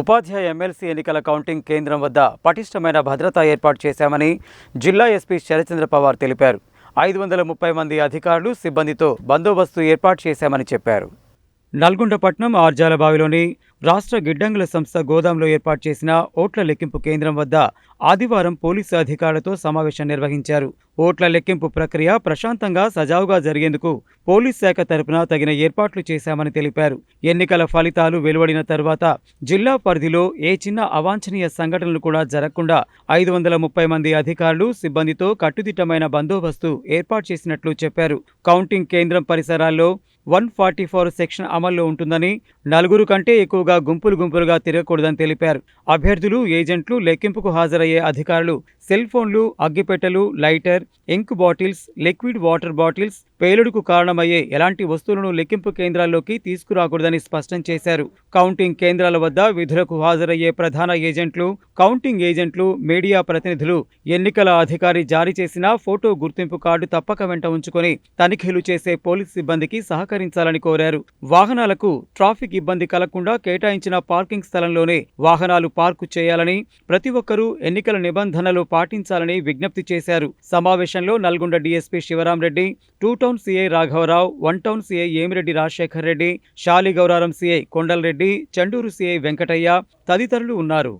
ఉపాధ్యాయ MLC ఎన్నికల counting కేంద్రం వద్ద పటిష్టమైన భద్రత ఏర్పాటు చేశామని జిల్లా ఎస్పీ శరచంద్ర పవార్ తెలిపారు. ఐదు వందల ముప్పై మంది అధికారులు సిబ్బందితో బందోబస్తు ఏర్పాటు చేశామని చెప్పారు. నల్గొండపట్నం ఆర్జాలబావిలోని రాష్ట్ర గిడ్డంగుల సంస్థ గోదాంలో ఏర్పాటు చేసిన ఓట్ల లెక్కింపు కేంద్రం వద్ద ఆదివారం పోలీసు అధికారులతో సమావేశం నిర్వహించారు. ఓట్ల లెక్కింపు ప్రక్రియ ప్రశాంతంగా సజావుగా జరిగేందుకు పోలీస్ శాఖ తరపున తగిన ఏర్పాట్లు చేశామని తెలిపారు. ఎన్నికల ఫలితాలు వెలువడిన తర్వాత జిల్లా పరిధిలో ఏ చిన్న అవాంఛనీయ సంఘటనలు కూడా జరగకుండా ఐదు వందల ముప్పై మంది అధికారులు సిబ్బందితో కట్టుదిట్టమైన బందోబస్తు ఏర్పాటు చేసినట్లు చెప్పారు. కౌంటింగ్ కేంద్రం పరిసరాల్లో వన్ ఫార్టీ ఫోర్ సెక్షన్ అమల్లో ఉంటుందని నలుగురు కంటే ఎక్కువగా గుంపులు గుంపులుగా తిరగకూడదని తెలిపారు. అభ్యర్థులు ఏజెంట్లు లెక్కింపుకు హాజరయ్యే అధికారులు సెల్ ఫోన్లు అగ్గిపెట్టెలు lighter ink bottles liquid water bottles పేలుడుకు కారణమయ్యే ఎలాంటి వస్తువులను లెక్కింపు కేంద్రాల్లోకి తీసుకురాకూడదని స్పష్టం చేశారు. కౌంటింగ్ కేంద్రాల వద్ద విధులకు హాజరయ్యే ప్రధాన ఏజెంట్లు కౌంటింగ్ ఏజెంట్లు మీడియా ప్రతినిధులు ఎన్నికల అధికారి జారీ చేసిన ఫోటో గుర్తింపు కార్డు తప్పక వెంట ఉంచుకొని తనిఖీలు చేసే పోలీస్ సిబ్బందికి సహకరించాలని కోరారు. వాహనాలకు ట్రాఫిక్ ఇబ్బంది కలగకుండా కేటాయించిన పార్కింగ్ స్థలంలోనే వాహనాలు పార్కు చేయాలని ప్రతి ఒక్కరూ ఎన్నికల నిబంధనలు పాటించాలని విజ్ఞప్తి చేశారు. సమావేశంలో Nalgonda DSP Shivaram Reddy two town CI రాఘవరావు one town CI Emireddy Rajasekhar Reddy Shaligouraram CI Kondal Reddy Chanduru CI Venkataiah తదితరులు ఉన్నారు.